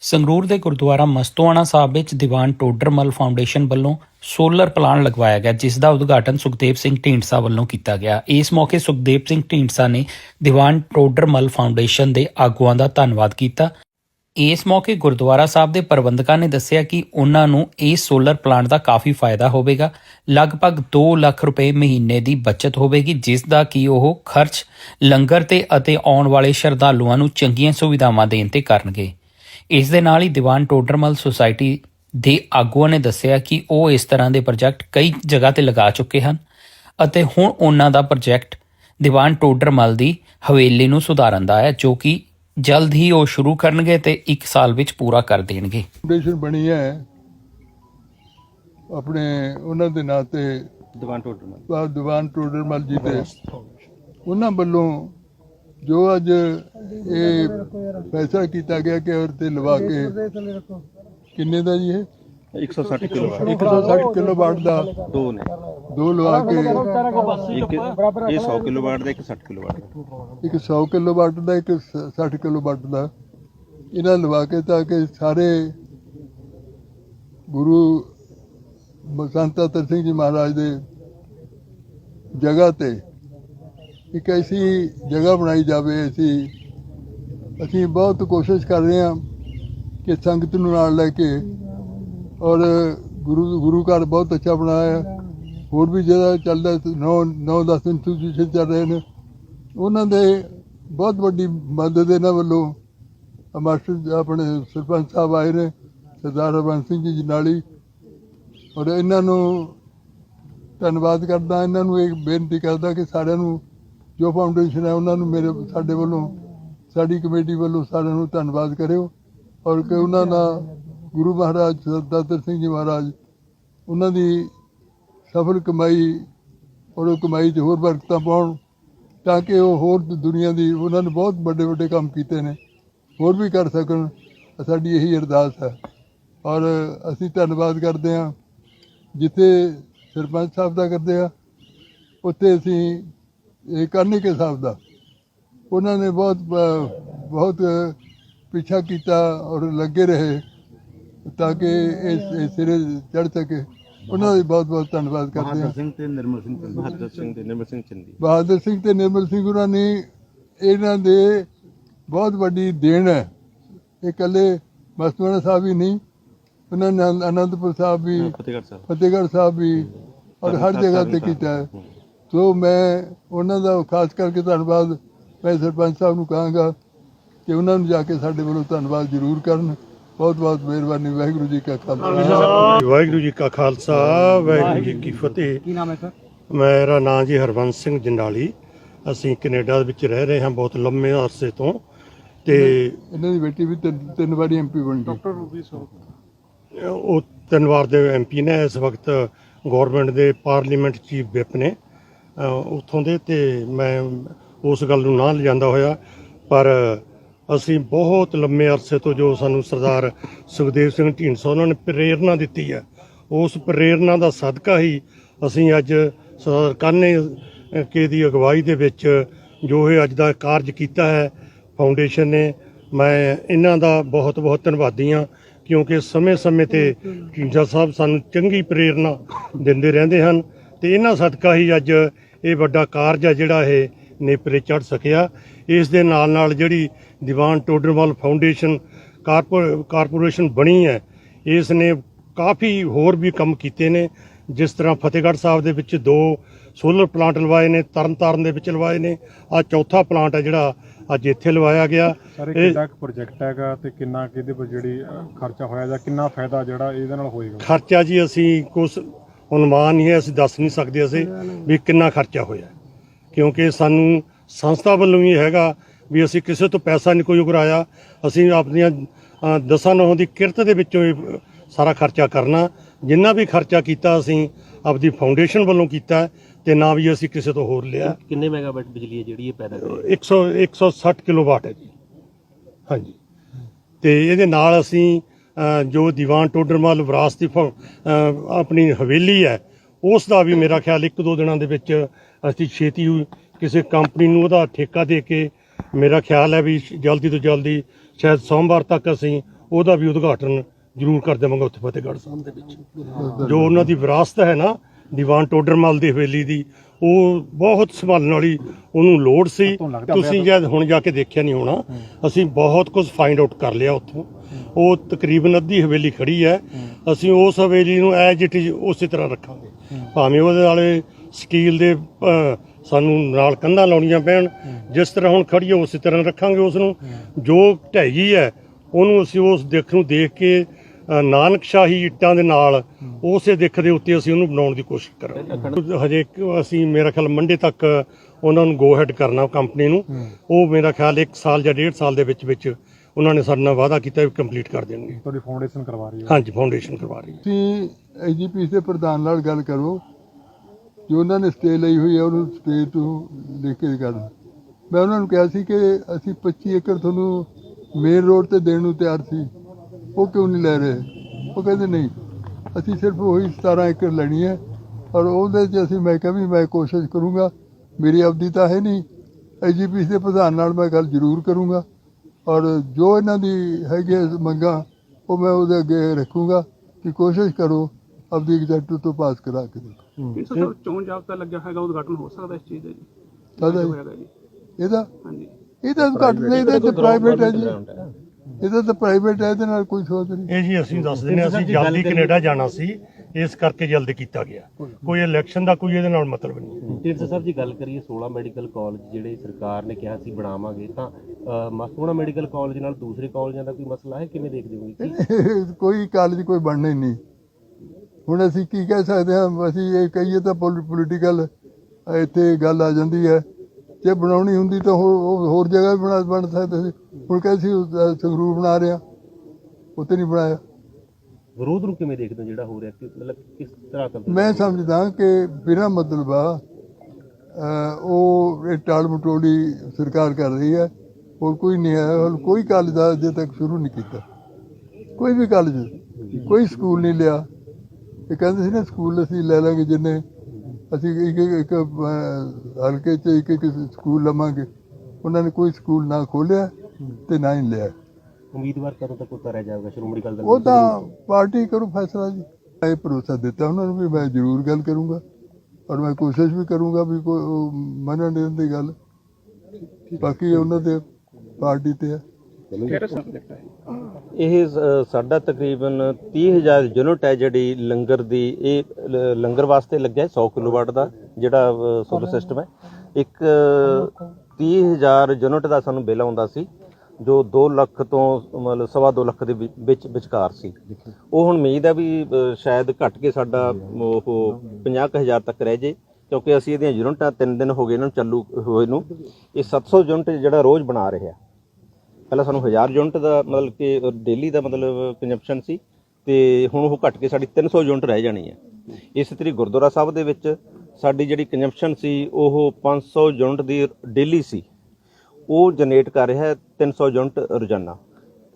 ਸੰਗਰੂਰ ਦੇ ਗੁਰਦੁਆਰਾ ਮਸਤੋਆਣਾ ਸਾਹਿਬ ਵਿੱਚ ਦੀਵਾਨ ਟੋਡਰਮਲ ਫਾਊਂਡੇਸ਼ਨ ਵੱਲੋਂ ਸੋਲਰ ਪਲਾਂਟ ਲਗਵਾਇਆ ਗਿਆ, ਜਿਸ ਦਾ ਉਦਘਾਟਨ ਸੁਖਦੇਵ ਸਿੰਘ ਢੀਂਡਸਾ ਵੱਲੋਂ ਕੀਤਾ ਗਿਆ। ਇਸ ਮੌਕੇ ਸੁਖਦੇਵ ਸਿੰਘ ਢੀਂਡਸਾ ਨੇ ਦੀਵਾਨ ਟੋਡਰਮਲ ਫਾਊਂਡੇਸ਼ਨ ਦੇ ਆਗੂਆਂ ਦਾ ਧੰਨਵਾਦ ਕੀਤਾ। ਇਸ ਮੌਕੇ ਗੁਰਦੁਆਰਾ ਸਾਹਿਬ ਦੇ ਪ੍ਰਬੰਧਕਾਂ ਨੇ ਦੱਸਿਆ ਕਿ ਉਹਨਾਂ ਨੂੰ ਇਸ ਸੋਲਰ ਪਲਾਂਟ ਦਾ ਕਾਫੀ ਫਾਇਦਾ ਹੋਵੇਗਾ। ਲਗਭਗ 2 ਲੱਖ ਰੁਪਏ ਮਹੀਨੇ ਦੀ ਬਚਤ ਹੋਵੇਗੀ, ਜਿਸ ਦਾ ਕਿ ਉਹ ਖਰਚ ਲੰਗਰ ਤੇ ਅਤੇ ਆਉਣ ਵਾਲੇ ਸ਼ਰਧਾਲੂਆਂ ਨੂੰ ਚੰਗੀਆਂ ਸੁਵਿਧਾਵਾਂ ਦੇਣ ਤੇ ਕਰਨਗੇ। ਇਸ ਦੇ ਨਾਲ ਹੀ ਦੀਵਾਨ ਟੋਡਰਮਲ ਸੁਸਾਇਟੀ ਦੇ ਆਗੂਆਂ ਨੇ ਦੱਸਿਆ ਕਿ ਉਹ ਇਸ ਤਰ੍ਹਾਂ ਦੇ ਪ੍ਰੋਜੈਕਟ ਕਈ ਜਗ੍ਹਾ ਤੇ ਲਗਾ ਚੁੱਕੇ ਹਨ ਅਤੇ ਹੁਣ ਉਹਨਾਂ ਦਾ ਪ੍ਰੋਜੈਕਟ ਦੀਵਾਨ ਟੋਡਰਮਲ ਦੀ ਹਵੇਲੀ ਨੂੰ ਸੁਧਾਰਨ ਦਾ ਹੈ ਜੋ ਕਿ ਜਲਦ ਹੀ ਉਹ ਸ਼ੁਰੂ ਕਰਨਗੇ ਤੇ 1 ਸਾਲ ਵਿੱਚ ਪੂਰਾ ਕਰ ਦੇਣਗੇ। ਫਾਊਂਡੇਸ਼ਨ ਬਣੀ ਹੈ। ਆਪਣੇ ਉਹਨਾਂ ਦੇ ਨਾਂ ਤੇ ਦੀਵਾਨ ਟੋਡਰਮਲ। ਦੀਵਾਨ ਟੋਡਰਮਲ ਜੀ ਦੇ। ਉਹਨਾਂ ਵੱਲੋਂ ਜੋ ਅੱਜ ਇਹ ਫੈਸਲਾ ਕੀਤਾ ਗਿਆ ਕਿ ਔਰ ਤੇ ਲਵਾ ਕੇ ਕਿੰਨੇ ਦਾ ਜੀ ਇਹ? 160 ਕਿਲੋ 160 ਕਿਲੋ ਵਾਟ ਦਾ ਦੋ ਨੇ। ਦੋ ਲਵਾ ਕੇ ਇੱਕ ਇਹ 100 ਕਿਲੋ ਵਾਟ ਦਾ ਇੱਕ 60 ਕਿਲੋ ਵਾਟ ਦਾ। ਇੱਕ 100 ਕਿਲੋ ਵਾਟ ਦਾ ਇੱਕ 60 ਕਿਲੋ ਵਾਟ ਦਾ। ਇਹਨਾਂ ਲਵਾ ਕੇ ਤਾਂ ਕਿ ਸਾਰੇ ਗੁਰੂ ਸੰਤ ਅਤਰ ਸਿੰਘ ਜੀ ਮਹਾਰਾਜ ਦੇ ਜਗ੍ਹਾ ਤੇ ਇੱਕ ਐਸੀ ਜਗ੍ਹਾ ਬਣਾਈ ਜਾਵੇ ਅਸੀਂ। ਅਸੀਂ ਬਹੁਤ ਕੋਸ਼ਿਸ਼ ਕਰ ਰਹੇ ਹਾਂ ਕਿ ਸੰਗਤ ਨੂੰ ਨਾਲ ਲੈ ਕੇ ਔਰ ਗੁਰੂ ਗੁਰੂ ਘਰ ਬਹੁਤ ਅੱਛਾ ਬਣਾਇਆ ਹੋਰ ਵੀ ਜਿਹੜਾ ਚੱਲਦਾ 9 9 10 ਇੰਸਟੀਟਿਊਸ਼ਨ ਚੱਲ ਰਹੇ ਨੇ। ਉਹਨਾਂ ਦੇ ਬਹੁਤ ਵੱਡੀ ਮਦਦ ਇਹਨਾਂ ਵੱਲੋਂ। ਮਾਸਟਰ ਆਪਣੇ ਸਰਪੰਚ ਸਾਹਿਬ ਆਏ ਨੇ, ਸਰਦਾਰ ਹਰਬੰਸ ਸਿੰਘ ਜੀ ਜਨਾਲੀ ਔਰ ਇਹਨਾਂ ਨੂੰ ਧੰਨਵਾਦ ਕਰਦਾ। ਇਹਨਾਂ ਨੂੰ ਇੱਕ ਬੇਨਤੀ ਕਰਦਾ ਕਿ ਸਾਰਿਆਂ ਨੂੰ ਜੋ ਫਾਊਂਡੇਸ਼ਨ ਹੈ, ਉਹਨਾਂ ਨੂੰ ਮੇਰੇ, ਸਾਡੇ ਵੱਲੋਂ, ਸਾਡੀ ਕਮੇਟੀ ਵੱਲੋਂ ਸਾਰਿਆਂ ਨੂੰ ਧੰਨਵਾਦ ਕਰਿਓ। ਔਰ ਕਿ ਉਹਨਾਂ ਦਾ ਗੁਰੂ ਮਹਾਰਾਜ ਸਰਦਾਰ ਸਿੰਘ ਜੀ ਮਹਾਰਾਜ, ਉਹਨਾਂ ਦੀ ਸਫਲ ਕਮਾਈ ਔਰ ਉਹ ਕਮਾਈ 'ਚ ਹੋਰ ਬਰਕਤਾਂ ਪਾਉਣ ਤਾਂ ਕਿ ਉਹ ਹੋਰ ਦੁਨੀਆ ਦੀ, ਉਹਨਾਂ ਨੇ ਬਹੁਤ ਵੱਡੇ ਵੱਡੇ ਕੰਮ ਕੀਤੇ ਨੇ, ਹੋਰ ਵੀ ਕਰ ਸਕਣ। ਸਾਡੀ ਇਹੀ ਅਰਦਾਸ ਹੈ। ਔਰ ਅਸੀਂ ਧੰਨਵਾਦ ਕਰਦੇ ਹਾਂ, ਜਿੱਥੇ ਸਰਪੰਚ ਸਾਹਿਬ ਦਾ ਕਰਦੇ ਆ ਉੱਥੇ ਅਸੀਂ ਕਰਨਿਕੇ ਸਾਹਿਬ ਦਾ? ਉਹਨਾਂ ਨੇ ਬਹੁਤ ਬਹੁਤ ਪਿੱਛਾ ਕੀਤਾ ਔਰ ਲੱਗੇ ਰਹੇ ਤਾਂ ਕਿ ਇਸ ਇਹ ਸਿਰੇ ਚੜ ਸਕੇ। ਉਹਨਾਂ ਦਾ ਬਹੁਤ ਬਹੁਤ ਧੰਨਵਾਦ ਕਰਦੇ ਹਾਂ। ਬਹਾਦਰ ਸਿੰਘ ਤੇ ਨਿਰਮਲ ਸਿੰਘ ਚੰਦੀ। ਬਹਾਦਰ ਸਿੰਘ ਤੇ ਨਿਰਮਲ ਸਿੰਘ ਚੰਦੀ। ਬਹਾਦਰ ਸਿੰਘ ਤੇ ਨਿਰਮਲ ਸਿੰਘ ਉਹਨਾਂ ਨੇ ਇਹਨਾਂ ਦੇ ਬਹੁਤ ਵੱਡੀ ਦੇਣ ਹੈ। ਇਹ ਇਕੱਲੇ ਮਸਤੂਆਣਾ ਸਾਹਿਬ ਹੀ ਨਹੀਂ ਉਹਨਾਂ ਨੇ ਆਨੰਦਪੁਰ ਸਾਹਿਬ ਵੀ ਫਤਿਹਗੜ੍ਹ ਸਾਹਿਬ। ਫਤਿਹਗੜ੍ਹ ਸਾਹਿਬ ਵੀ ਔਰ ਹਰ ਜਗ੍ਹਾ ਤੇ ਕੀਤਾ ਹੈ। ਸੋ ਮੈਂ ਉਹਨਾਂ ਦਾ ਖਾਸ ਕਰਕੇ ਧੰਨਵਾਦ ਮੈਂ ਸਰਪੰਚ ਸਾਹਿਬ ਨੂੰ ਕਹਾਂਗਾ ਕਿ ਉਹਨਾਂ ਨੂੰ ਜਾ ਕੇ ਸਾਡੇ ਵੱਲੋਂ ਧੰਨਵਾਦ ਜ਼ਰੂਰ ਕਰਨ। ਬਹੁਤ ਬਹੁਤ ਮਿਹਰਬਾਨੀ ਵਾਹਿਗੁਰੂ ਜੀ ਕਾ ਖਾਲਸਾ। ਵਾਹਿਗੁਰੂ ਜੀ ਕਾ ਖਾਲਸਾ। ਵਾਹਿਗੁਰੂ ਜੀ ਕੀ ਫਤਿਹ। ਕੀ ਨਾਮ ਹੈ ਸਰ? ਮੇਰਾ ਨਾਮ ਜੀ ਹਰਵੰਸ ਸਿੰਘ ਜੰਡਾਲੀ। ਅਸੀਂ ਕੈਨੇਡਾ ਵਿੱਚ ਰਹਿ ਰਹੇ ਹਾਂ ਬਹੁਤ ਲੰਮੇ ਅਰਸੇ ਤੋਂ। ਤੇ ਇਹਨਾਂ ਦੀ ਬੇਟੀ ਵੀ ਤਿੰਨ ਵਾਰੀ ਐਮਪੀ ਬਣ ਗਈ ਉਹ ਤਿੰਨ ਵਾਰ ਦੇ ਐਮਪੀ ਨੇ। ਇਸ ਵਕਤ ਗਵਰਨਮੈਂਟ ਦੇ ਪਾਰਲੀਮੈਂਟ ਚੀਫ ਵਿਪ ਨੇ। ਉੱਥੋਂ ਦੇ ਤੇ ਮੈਂ ਉਸ ਗੱਲ ਨੂੰ ਨਾ ਲਿਜਾਂਦਾ ਹੋਇਆ, ਪਰ ਅਸੀਂ ਬਹੁਤ ਲੰਮੇ ਅਰਸੇ ਤੋਂ ਜੋ ਸਾਨੂੰ ਸਰਦਾਰ ਸੁਖਦੇਵ ਸਿੰਘ ਢੀਂਡਸਾ, ਉਹਨਾਂ ਨੇ ਪ੍ਰੇਰਣਾ ਦਿੱਤੀ ਹੈ ਉਸ ਪ੍ਰੇਰਣਾ ਦਾ ਸਦਕਾ ਹੀ ਅਸੀਂ ਅੱਜ ਸਰਦਾਰ ਕਾਨੇ ਕੇ ਦੀ ਅਗਵਾਈ ਦੇ ਵਿੱਚ ਜੋ ਇਹ ਅੱਜ ਦਾ ਕਾਰਜ ਕੀਤਾ ਹੈ, ਫਾਊਂਡੇਸ਼ਨ ਨੇ, ਮੈਂ ਇਹਨਾਂ ਦਾ ਬਹੁਤ ਬਹੁਤ ਧੰਨਵਾਦੀ ਹਾਂ, ਕਿਉਂਕਿ ਸਮੇਂ-ਸਮੇਂ ਤੇ ਢੀਂਡਸਾ ਸਾਹਿਬ ਸਾਨੂੰ ਚੰਗੀ ਪ੍ਰੇਰਣਾ ਦਿੰਦੇ ਰਹਿੰਦੇ ਹਨ ਤੇ ਇਹਨਾਂ ਸਦਕਾ ਹੀ ਅੱਜ ਇਹ ਵੱਡਾ ਕਾਰਜ ਹੈ ਜਿਹੜਾ ਇਹ ਨੇਪਰੇ ਚੜ ਸਕਿਆ। ਇਸ ਦੇ ਨਾਲ ਨਾਲ ਜਿਹੜੀ ਦੀਵਾਨ ਟੋਡਰਵਾਲ ਫਾਊਂਡੇਸ਼ਨ ਕਾਰਪੋ- ਕਾਰਪੋਰੇਸ਼ਨ ਬਣੀ ਹੈ ਇਸ ਨੇ ਕਾਫੀ ਹੋਰ ਵੀ ਕੰਮ ਕੀਤੇ ਨੇ। ਜਿਸ ਤਰ੍ਹਾਂ ਫਤਿਹਗੜ੍ਹ ਸਾਹਿਬ ਦੇ ਵਿੱਚ ਦੋ ਸੋਲਰ ਪਲਾਂਟ ਲਵਾਏ ਨੇ ਤਰਨਤਾਰਨ ਦੇ ਵਿੱਚ ਲਵਾਏ ਨੇ। ਆ ਚੌਥਾ ਪਲਾਂਟ ਹੈ ਜਿਹੜਾ ਅੱਜ ਇੱਥੇ ਲਵਾਇਆ ਗਿਆ। ਇਹ ਕਿੰਨਾ ਕੁ ਪ੍ਰੋਜੈਕਟ ਹੈਗਾ ਤੇ ਕਿੰਨਾ ਕਿਹਦੇ ਪਰ ਜਿਹੜੀ ਖਰਚਾ ਹੋਇਆ ਜਾਂ ਕਿੰਨਾ ਫਾਇਦਾ ਜਿਹੜਾ ਇਹਦੇ ਨਾਲ ਹੋਏਗਾ? ਖਰਚਾ ਜੀ ਅਸੀਂ ਕੁਝ ਅਨੁਮਾਨ ਨਹੀਂ ਹੈ ਅਸੀਂ ਦੱਸ ਨਹੀਂ ਸਕਦੇ ਅਸੀਂ ਵੀ ਕਿੰਨਾ ਖਰਚਾ ਹੋਇਆ ਕਿਉਂਕਿ ਸਾਨੂੰ ਸੰਸਥਾ ਵੱਲੋਂ ਵੀ ਇਹ ਹੈਗਾ ਵੀ ਅਸੀਂ ਕਿਸੇ ਤੋਂ ਪੈਸਾ ਨਹੀਂ ਕੋਈ ਉਗਰਾਇਆ। ਅਸੀਂ ਆਪਣੀਆਂ ਦਸਾਂ ਨੌਂ ਦੀ ਕਿਰਤ ਦੇ ਵਿੱਚੋਂ ਇਹ ਸਾਰਾ ਖਰਚਾ ਕਰਨਾ। ਜਿੰਨਾ ਵੀ ਖਰਚਾ ਕੀਤਾ ਅਸੀਂ ਆਪਦੀ ਫਾਊਂਡੇਸ਼ਨ ਵੱਲੋਂ ਕੀਤਾ ਹੈ ਤੇ ਨਾ ਵੀ ਅਸੀਂ ਕਿਸੇ ਤੋਂ ਹੋਰ ਲਿਆ। ਕਿੰਨੇ ਮੈਗਾਵਾਟ ਬਿਜਲੀ ਹੈ ਜਿਹੜੀ ਇਹ ਪੈਦਾ ਕਰੇ 100 160 ਕਿਲੋਵਾਟ ਹੈ ਜੀ। ਹਾਂਜੀ। ਤੇ ਇਹਦੇ ਨਾਲ ਅਸੀਂ ਜੋ ਦੀਵਾਨ ਟੋਡਰਮਲ ਵਿਰਾਸਤੀ ਆਪਣੀ ਹਵੇਲੀ ਹੈ ਉਸ ਦਾ ਵੀ ਮੇਰਾ ਖਿਆਲ ਇੱਕ ਦੋ ਦਿਨਾਂ ਦੇ ਵਿੱਚ ਅਸੀਂ ਛੇਤੀ ਕਿਸੇ ਕੰਪਨੀ ਨੂੰ ਉਹਦਾ ਠੇਕਾ ਦੇ ਕੇ ਮੇਰਾ ਖਿਆਲ ਹੈ ਵੀ ਜਲਦੀ ਤੋਂ ਜਲਦੀ ਸ਼ਾਇਦ ਸੋਮਵਾਰ ਤੱਕ ਅਸੀਂ ਉਹਦਾ ਵੀ ਉਦਘਾਟਨ ਜ਼ਰੂਰ ਕਰ ਦੇਵਾਂਗਾ ਉੱਥੇ ਫਤਿਹਗੜ੍ਹ ਸਾਹਿਬ ਦੇ ਵਿੱਚ। ਜੋ ਉਹਨਾਂ ਦੀ ਵਿਰਾਸਤ ਹੈ ਨਾ ਦੀਵਾਨ ਟੋਡਰਮਲ ਦੀ ਹਵੇਲੀ ਦੀ ਉਹ ਬਹੁਤ ਸੰਭਾਲਣ ਵਾਲੀ ਉਹਨੂੰ ਲੋੜ ਸੀ। ਤੁਸੀਂ ਜਦ ਹੁਣ ਜਾ ਕੇ ਦੇਖਿਆ ਨਹੀਂ ਹੋਣਾ ਅਸੀਂ ਬਹੁਤ ਕੁਝ ਫਾਈਂਡ ਆਊਟ ਕਰ ਲਿਆ ਉੱਥੋਂ। ਉਹ ਤਕਰੀਬਨ ਅੱਧੀ ਹਵੇਲੀ ਖੜੀ ਹੈ। ਅਸੀਂ ਉਸ ਹਵੇਲੀ ਨੂੰ ਐਜ ਇਟ ਇਜ਼ ਉਸੇ ਤਰ੍ਹਾਂ ਰੱਖਾਂਗੇ। ਭਾਵੇਂ ਉਹਦੇ ਵਾਲੇ ਸਟੀਲ ਦੇ ਸਾਨੂੰ ਨਾਲ ਕੰਧਾਂ ਲਾਉਣੀਆਂ ਪੈਣ, ਜਿਸ ਤਰ੍ਹਾਂ ਹੁਣ ਖੜੀ ਹੈ ਉਸੇ ਤਰ੍ਹਾਂ ਰੱਖਾਂਗੇ ਉਸ ਨੂੰ। ਜੋ ਢਹਿਗੀ ਹੈ, ਉਹਨੂੰ ਅਸੀਂ ਉਸ ਦੇਖ ਨੂੰ ਦੇਖ ਕੇ ਨਾਨਕ ਸ਼ਾਹੀ ਇੱਟਾਂ ਦੇ ਨਾਲ ਉਸੇ ਦਿੱਖ ਦੇ ਉੱਤੇ ਅਸੀਂ ਉਹਨੂੰ ਬਣਾਉਣ ਦੀ ਕੋਸ਼ਿਸ਼ ਕਰਾਂਗੇ। ਹਜੇ ਅਸੀਂ, ਮੇਰਾ ਖਿਆਲ ਮੰਡੇ ਤੱਕ ਉਹਨਾਂ ਨੂੰ ਗੋ ਹੈਡ ਕਰਨਾ ਕੰਪਨੀ ਨੂੰ। ਉਹ ਮੇਰਾ ਖਿਆਲ 1 ਸਾਲ ਜਾਂ 1.5 ਸਾਲ ਦੇ ਵਿੱਚ ਵਿੱਚ ਉਹਨਾਂ ਨੇ ਸਾਡੇ ਨਾਲ ਵਾਅਦਾ ਕੀਤਾ ਵੀ ਕੰਪਲੀਟ ਕਰ ਦੇਣਗੇ। ਤੁਹਾਡੀ ਫਾਊਂਡੇਸ਼ਨ ਕਰਵਾ ਰਹੀ ਹੈ? ਹਾਂਜੀ ਫਾਊਂਡੇਸ਼ਨ ਕਰਵਾ ਰਹੀ ਹੈ। ਤੁਸੀਂ ਐਜੀਪੀ ਦੇ ਪ੍ਰਧਾਨ ਨਾਲ ਗੱਲ ਕਰੋ। ਜੋ ਉਹਨਾਂ ਨੇ ਸਟੇ ਲਈ ਹੋਈ ਹੈ ਉਹਨੂੰ ਸਟੇ ਤੋਂ ਲੈ ਕੇ ਕਰਨ ਮੈਂ ਉਹਨਾਂ ਨੂੰ ਕਿਹਾ ਸੀ ਕਿ ਅਸੀਂ 25 ਏਕੜ ਤੁਹਾਨੂੰ ਮੇਨ ਰੋਡ ਤੇ ਦੇਣ ਨੂੰ ਤਿਆਰ ਸੀ। ਉਹ ਕਿਉਂ ਨਹੀਂ ਲੈ ਰਹੇ? ਉਹ ਕਹਿੰਦੇ ਨਹੀਂ ਅਸੀਂ ਸਿਰਫ ਉਹੀ 17 ਏਕੜ ਲੈਣੀ ਹੈ। ਔਰ ਉਹਦੇ 'ਚ ਅਸੀਂ ਮੈਂ ਕਿਹਾ ਵੀ ਮੈਂ ਕੋਸ਼ਿਸ਼ ਕਰੂੰਗਾ। ਮੇਰੀ ਅਵਧੀ ਤਾਂ ਹੈ ਨਹੀਂ। ਐਜੀਪੀ ਦੇ ਪ੍ਰਧਾਨ ਨਾਲ ਮੈਂ ਗੱਲ ਜ਼ਰੂਰ ਕਰੂੰਗਾ। ਔਰ ਜੋ ਇਹਨਾਂ ਦੀ ਹੈਗੀ ਮੰਗਾਂ ਉਹ ਮੈਂ ਉਹਦੇ ਅੱਗੇ ਰੱਖੂੰਗਾ ਕਿ ਕੋਸ਼ਿਸ਼ ਕਰੋ ਆਪਦੀ ਐਗਜ਼ੈਕਟਿਵ ਤੋਂ ਪਾਸ ਕਰਾ ਕੇ ਦੇਖੋ। ਇਸ ਸਰ ਚੋਣ ਜਾਬਤਾ ਲੱਗਿਆ ਹੈਗਾ ਉਦਘਾਟਨ ਹੋ ਸਕਦਾ ਇਸ ਚੀਜ਼ ਦਾ ਜੀ। ਕਾਹਦਾ ਜੀ? ਇਹਦਾ ਹਾਂਜੀ। ਇਹਦਾ ਘੱਟ ਨਹੀਂ ਇਹਦਾ ਤਾਂ ਪ੍ਰਾਈਵੇਟ ਹੈ ਜੀ। ਇਹਦਾ ਤਾਂ ਪ੍ਰਾਈਵੇਟ ਹੈ ਇਹਦੇ ਨਾਲ ਕੋਈ ਸੋਚ ਨਹੀਂ। ਇਹ ਜੀ ਅਸੀਂ ਦੱਸ ਦਿੰਦੇ ਹਾਂ ਅਸੀਂ ਜਲਦੀ ਕੈਨੇਡਾ ਜਾਣਾ ਸੀ ਇਸ ਕਰਕੇ ਜਲਦੀ ਕੀਤਾ ਗਿਆ। ਕੋਈ ਇਲੈਕਸ਼ਨ ਦਾ ਕੋਈ ਇਹਦੇ ਨਾਲ ਮਤਲਬ ਨਹੀਂ। ਢੀਂਡਸਾ ਸਾਹਿਬ ਜੀ ਗੱਲ ਕਰੀਏ 16 ਮੈਡੀਕਲ ਕਾਲਜ ਜਿਹੜੇ ਸਰਕਾਰ ਨੇ ਕਿਹਾ ਸੀ ਬਣਾਵਾਂਗੇ ਤਾਂ ਅਹ, ਮਸਤੂਣਾ ਮੈਡੀਕਲ ਕਾਲਜ ਨਾਲ ਦੂਸਰੇ ਕਾਲਜਾਂ ਦਾ ਕੋਈ ਮਸਲਾ ਹੈ? ਕਿਵੇਂ ਦੇਖਦੇ ਹੋ ਕੋਈ ਕਾਲਜ ਕੋਈ ਬਣਨਾ ਹੀ ਨਹੀਂ। ਹੁਣ ਅਸੀਂ ਕੀ ਕਹਿ ਸਕਦੇ ਹਾਂ? ਅਸੀਂ ਇਹ ਕਹੀਏ ਤਾਂ ਪੋਲੀਟੀਕਲ ਇੱਥੇ ਗੱਲ ਆ ਜਾਂਦੀ ਹੈ। ਜੇ ਬਣਾਉਣੀ ਹੁੰਦੀ ਤਾਂ ਹੋਰ ਜਗ੍ਹਾ ਵੀ ਬਣਾ ਬਣ ਸਕਦੇ ਸੀ। ਹੁਣ ਕਹਿੰਦੇ ਸੰਗਰੂਰ ਬਣਾ ਰਿਹਾ ਉੱਥੇ ਨਹੀਂ ਬਣਾਇਆ। ਵਿਰੋਧ ਨੂੰ ਕਿਵੇਂ ਦੇਖਦੇ ਜਿਹੜਾ ਹੋ ਰਿਹਾ? ਕਿ ਮਤਲਬ ਕਿਸ ਤਰ੍ਹਾਂ ਦਾ ਮੈਂ ਸਮਝਦਾ ਕਿ ਬਿਨਾਂ ਮਤਲਬ ਉਹ ਇਹ ਟਾਲ ਮਟੋਲੀ ਸਰਕਾਰ ਕਰ ਰਹੀ ਹੈ। ਹੋਰ ਕੋਈ ਨਹੀਂ ਹੈ ਹੋਰ ਕੋਈ ਕਾਲਜ ਦਾ ਅਜੇ ਤੱਕ ਸ਼ੁਰੂ ਨਹੀਂ ਕੀਤਾ। ਕੋਈ ਵੀ ਕਾਲਜ ਕੋਈ ਸਕੂਲ ਨਹੀਂ ਲਿਆ। ਇਹ ਕਹਿੰਦੇ ਸੀ ਨਾ ਸਕੂਲ ਅਸੀਂ ਲੈ ਲਾਂਗੇ ਜਿੰਨੇ ਅਸੀਂ ਇੱਕ ਇੱਕ- ਹਲਕੇ 'ਚ ਇੱਕ ਇੱਕ ਸਕੂਲ ਲਵਾਂਗੇ। ਉਹਨਾਂ ਨੇ ਕੋਈ ਸਕੂਲ ਨਾ ਖੋਲਿਆ ਤੇ ਨਾ ਹੀ ਲਿਆ। ਉਮੀਦਵਾਰ ਕਦੋਂ ਤੱਕ ਉਤਾਰਿਆ ਜਾਵੇਗਾ? ਸ਼੍ਰੋਮਣੀ ਅਕਾਲੀ ਦਲ ਉਹ ਤਾਂ ਪਾਰਟੀ ਕਰੂ ਫੈਸਲਾ ਜੀ। ਮੈਂ ਇਹ ਭਰੋਸਾ ਦਿੱਤਾ ਉਹਨਾਂ ਨੂੰ ਵੀ ਮੈਂ ਜ਼ਰੂਰ ਗੱਲ ਕਰੂੰਗਾ ਔਰ ਮੈਂ ਕੋਸ਼ਿਸ਼ ਵੀ ਕਰੂੰਗਾ ਵੀ ਕੋਈ ਮੰਨਣ ਦੀ ਗੱਲ। ਬਾਕੀ ਉਹਨਾਂ ਦੇ ਪਾਰਟੀ ਤੇ ਹੈ ਕਿਹੜਾ ਸਬਜੈਕਟ ਹੈ? ਇਹ ਸਾਡਾ ਤਕਰੀਬਨ 30000 ਯੂਨਿਟ ਹੈ ਜਿਹੜੀ ਲੰਗਰ ਦੀ ਇਹ ਲ- ਲੰਗਰ ਵਾਸਤੇ ਲੱਗਿਆ ਹੈ 100 ਕਿਲੋਵਾਟ ਦਾ ਜਿਹੜਾ ਸੋਲਰ ਸਿਸਟਮ ਹੈ। ਇੱਕ 30000 ਯੂਨਿਟ ਦਾ ਸਾਨੂੰ ਬਿੱਲ ਆਉਂਦਾ ਸੀ ਜੋ 2 ਲੱਖ ਤੋਂ ਮਤਲਬ ਸਵਾ 2 ਲੱਖ ਦੇ ਵਿ- ਵਿੱਚ ਵਿਚਕਾਰ ਸੀ। ਉਹ ਹੁਣ ਉਮੀਦ ਹੈ ਵੀ ਅ, ਸ਼ਾਇਦ ਘਟ ਕੇ ਸਾਡਾ ਉਹ 50000 ਤੱਕ ਰਹਿ ਜੇ ਕਿਉਂਕਿ ਅਸੀਂ ਇਹਦੀਆਂ ਯੂਨਿਟਾਂ 3 ਦਿਨ ਹੋ ਗਏ ਇਹਨਾਂ ਨੂੰ ਚਾਲੂ ਹੋਏ ਨੂੰ। ਇਹ 700 ਯੂਨਿਟ ਜਿਹੜਾ ਰੋਜ਼ ਬਣਾ ਰਿਹਾ। ਪਹਿਲਾਂ ਸਾਨੂੰ 1000 ਯੂਨਿਟ ਦਾ ਮਤਲਬ ਕਿ ਡੇਲੀ ਦਾ ਮਤਲਬ ਕੰਜੰਪਸ਼ਨ ਸੀ ਤੇ ਹੁਣ ਉਹ ਘਟ ਕੇ ਸਾਡੀ 300 ਯੂਨਿਟ ਰਹਿ ਜਾਣੀ ਹੈ। ਇਸ ਤਰੀ ਗੁਰਦੁਆਰਾ ਸਾਹਿਬ ਦੇ ਵਿੱਚ ਸਾਡੀ ਜਿਹੜੀ ਕੰਜੰਪਸ਼ਨ ਸੀ ਉਹ 500 ਯੂਨਿਟ ਦੀ ਡੇਲੀ ਸੀ। ਉਹ ਜਨਰੇਟ ਕਰ ਰਿਹਾ ਹੈ 300 ਯੂਨਿਟ ਰੋਜ਼ਾਨਾ।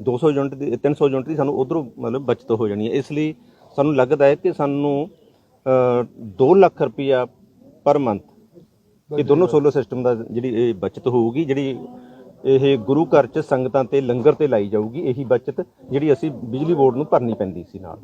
200 ਯੂਨਿਟ ਦੀ 300 ਯੂਨਿਟ ਦੀ ਸਾਨੂੰ ਉਧਰੋਂ ਮਤਲਬ ਬਚਤ ਹੋ ਜਾਣੀ ਹੈ। ਇਸ ਲਈ ਸਾਨੂੰ ਲੱਗਦਾ ਹੈ ਕਿ ਸਾਨੂੰ 2 ਲੱਖ ਰੁਪਇਆ ਪਰ ਮੰਥ ਇਹ ਦੋਨੋਂ ਸੋਲਰ ਸਿਸਟਮ ਦਾ ਜਿਹੜੀ ਇਹ ਬਚਤ ਹੋਊਗੀ ਜਿਹੜੀ ਇਹ ਗੁਰੂ ਘਰ ਚ ਸੰਗਤਾਂ ਤੇ ਲੰਗਰ ਤੇ ਲਾਈ ਜਾਊਗੀ, ਇਹੀ ਬਚਤ ਜਿਹੜੀ ਅਸੀਂ ਬਿਜਲੀ ਬੋਰਡ ਨੂੰ ਭਰਨੀ ਪੈਂਦੀ ਸੀ ਨਾਲ।